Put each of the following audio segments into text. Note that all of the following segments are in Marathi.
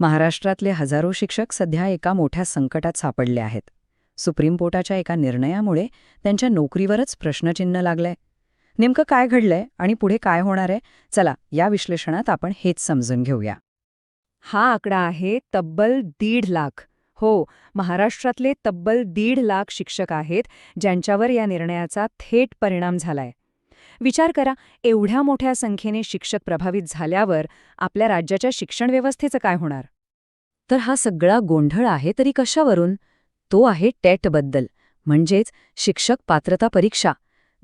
महाराष्ट्रातले हजारो शिक्षक सध्या एका मोठ्या संकटात सापडले आहेत. सुप्रीम कोर्टाच्या एका निर्णयामुळे त्यांच्या नोकरीवरच प्रश्नचिन्ह लागलंय. नेमकं काय घडलंय आणि पुढे काय होणार आहे? चला या विश्लेषणात आपण हेच समजून घेऊया. हा आकडा आहे तब्बल दीड लाख. हो महाराष्ट्रातले तब्बल दीड लाख शिक्षक आहेत ज्यांच्यावर या निर्णयाचा थेट परिणाम झालाय. विचार करा एवढ्या मोठ्या संख्येने शिक्षक प्रभावित झाल्यावर आपल्या राज्याच्या शिक्षण व्यवस्थेचं काय होणार? तर हा सगळा गोंधळ आहे तरी कशावरून? तो आहे टेटबद्दल म्हणजेच शिक्षक पात्रता परीक्षा.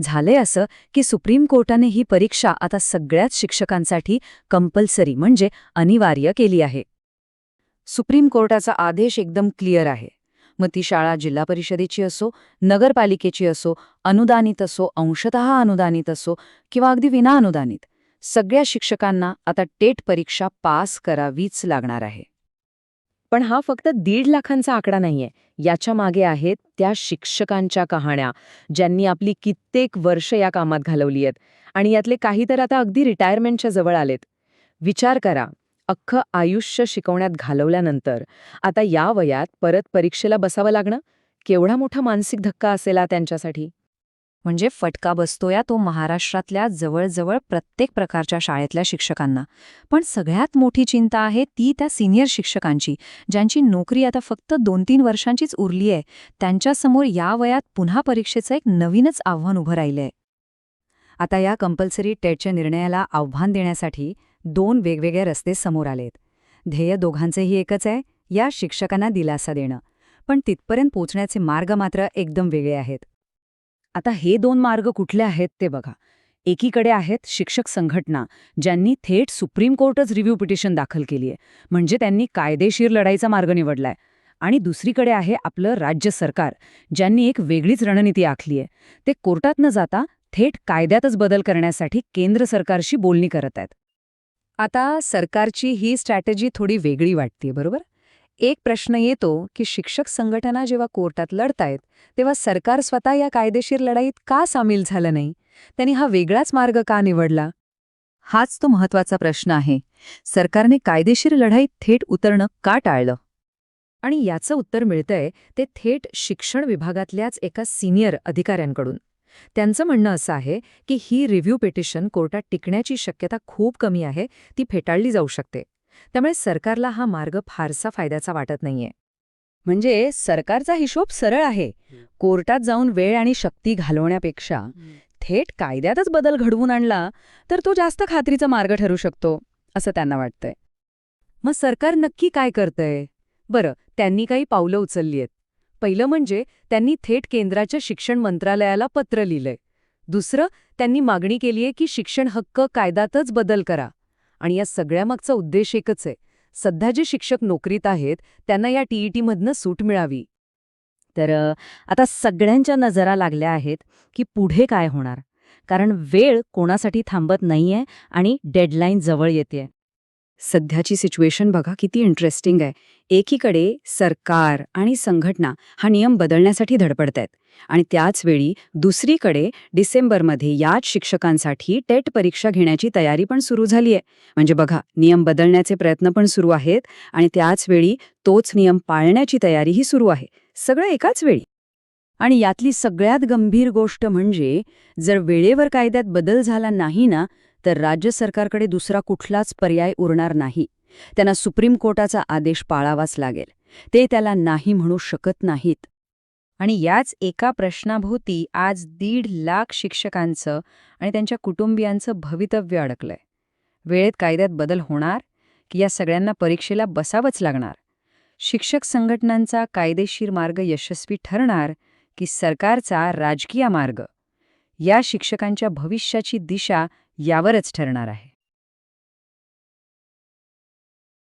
झाले असं की सुप्रीम कोर्टाने ही परीक्षा आता सगळ्याच शिक्षकांसाठी कंपल्सरी म्हणजे अनिवार्य केली आहे. सुप्रीम कोर्टाचा आदेश एकदम क्लिअर आहे. मग ती शाळा जिल्हा परिषदेची असो नगरपालिकेची असो अनुदानित असो अंशतः अनुदानित असो किंवा अगदी विनाअनुदानित सगळ्या शिक्षकांना आता टेट परीक्षा पास करावीच लागणार आहे. पण हा फक्त दीड लाखांचा आकडा नाहीये. याच्या मागे आहेत त्या शिक्षकांच्या कहाण्या ज्यांनी आपली कित्येक वर्ष या कामात घालवली आहेत. आणि यातले काही तर आता अगदी रिटायरमेंटच्या जवळ आलेत. विचार करा अख्खं आयुष्य शिकवण्यात घालवल्यानंतर आता या वयात परत परीक्षेला बसावं लागणं? केवढा मोठा मानसिक धक्का असेला त्यांच्यासाठी? म्हणजे फटका बसतोया तो महाराष्ट्रातल्या जवळजवळ प्रत्येक प्रकारच्या शाळेतल्या शिक्षकांना. पण सगळ्यात मोठी चिंता आहे ती त्या सिनियर शिक्षकांची ज्यांची नोकरी आता फक्त दोन तीन वर्षांचीच उरली आहे. त्यांच्यासमोर या वयात पुन्हा परीक्षेचं एक नवीनच आव्हान उभं राहिलंय. आता या कंपल्सरी टेटच्या निर्णयाला आव्हान देण्यासाठी दोन वेगवेगळे रस्ते समोर आलेत. ध्येय दोघांचेही एकच आहे या शिक्षकांना दिलासा देणं. पण तिथपर्यंत पोचण्याचे मार्ग मात्र एकदम वेगळे आहेत. आता हे दोन मार्ग कुठले आहेत ते बघा. एकीकडे आहेत शिक्षक संघटना ज्यांनी थेट सुप्रीम कोर्टच रिव्ह्यू पिटिशन दाखल केली आहे म्हणजे त्यांनी कायदेशीर लढाईचा मार्ग निवडलाय. आणि दुसरीकडे आहे आपलं राज्य सरकार ज्यांनी एक वेगळीच रणनीती आखली आहे ते कोर्टात न जाता थेट कायद्यातच बदल करण्यासाठी केंद्र सरकारशी बोलणी करत आहेत. आता सरकारची ही स्ट्रॅटेजी थोडी वेगळी वाटते बरोबर? एक प्रश्न येतो की शिक्षक संघटना जेव्हा कोर्टात लढतायत तेव्हा सरकार स्वतः या कायदेशीर लढाईत का सामील झालं नाही? त्यांनी हा वेगळाच मार्ग का निवडला? हाच तो महत्त्वाचा प्रश्न आहे. सरकारने कायदेशीर लढाईत थेट उतरणं का टाळलं? आणि याचं उत्तर मिळतंय ते थेट शिक्षण विभागातल्याच एका सिनियर अधिकाऱ्यांकडून. त्यांचं म्हणणं असं आहे की ही रिव्ह्यू पिटिशन कोर्टात टिकण्याची शक्यता खूप कमी आहे ती फेटाळली जाऊ शकते. त्यामुळे सरकारला हा मार्ग फारसा फायद्याचा वाटत नाहीये. म्हणजे सरकारचा हिशोब सरळ आहे. कोर्टात जाऊन वेळ आणि शक्ती घालवण्यापेक्षा थेट कायद्यातच बदल घडवून आणला तर तो जास्त खात्रीचा मार्ग ठरू शकतो असं त्यांना वाटतंय. मग सरकार नक्की काय करतंय? बरं त्यांनी काही पावलं उचलली आहेत. पहिलं म्हणजे त्यांनी थेट केंद्राच्या शिक्षण मंत्रालयाला पत्र लिहिलंय. दुसरं त्यांनी मागणी केलीये की शिक्षण हक्क कायद्यातच बदल करा. आणि या सगळ्यामागचा उद्देश एकच आहे. सध्या जे शिक्षक नोकरीत आहेत त्यांना या टीईटीमधनं सूट मिळावी. तर आता सगळ्यांच्या नजरा लागल्या आहेत की पुढे काय होणार. कारण वेळ कोणासाठी थांबत नाहीये आणि डेडलाईन जवळ येते सध्याची सिच्युएशन बघा किती इंटरेस्टिंग आहे. एकीकडे सरकार आणि संघटना हा नियम बदलण्यासाठी धडपडत आहेत आणि त्याचवेळी दुसरीकडे डिसेंबरमध्ये याच शिक्षकांसाठी टेट परीक्षा घेण्याची तयारी पण सुरू झाली आहे म्हणजे बघा नियम बदलण्याचे प्रयत्न पण सुरू आहेत आणि त्याचवेळी तोच नियम पाळण्याची तयारीही सुरू आहे. सगळं एकाच वेळी. आणि यातली सगळ्यात गंभीर गोष्ट म्हणजे जर वेळेवर कायद्यात बदल झाला नाही ना तर राज्य सरकारकडे दुसरा कुठलाच पर्याय उरणार नाही. त्यांना सुप्रीम कोर्टाचा आदेश पाळावाच लागेल. ते त्याला नाही म्हणू शकत नाहीत. आणि याच एका प्रश्नाभोवती आज दीड लाख शिक्षकांचं आणि त्यांच्या कुटुंबियांचं भवितव्य अडकलंय. वेळेत कायद्यात बदल होणार? की या सगळ्यांना परीक्षेला बसावंच लागणार? शिक्षक संघटनांचा कायदेशीर मार्ग यशस्वी ठरणार की सरकारचा राजकीय मार्ग? या शिक्षकांच्या भविष्याची दिशा यावरच ठरणार आहे.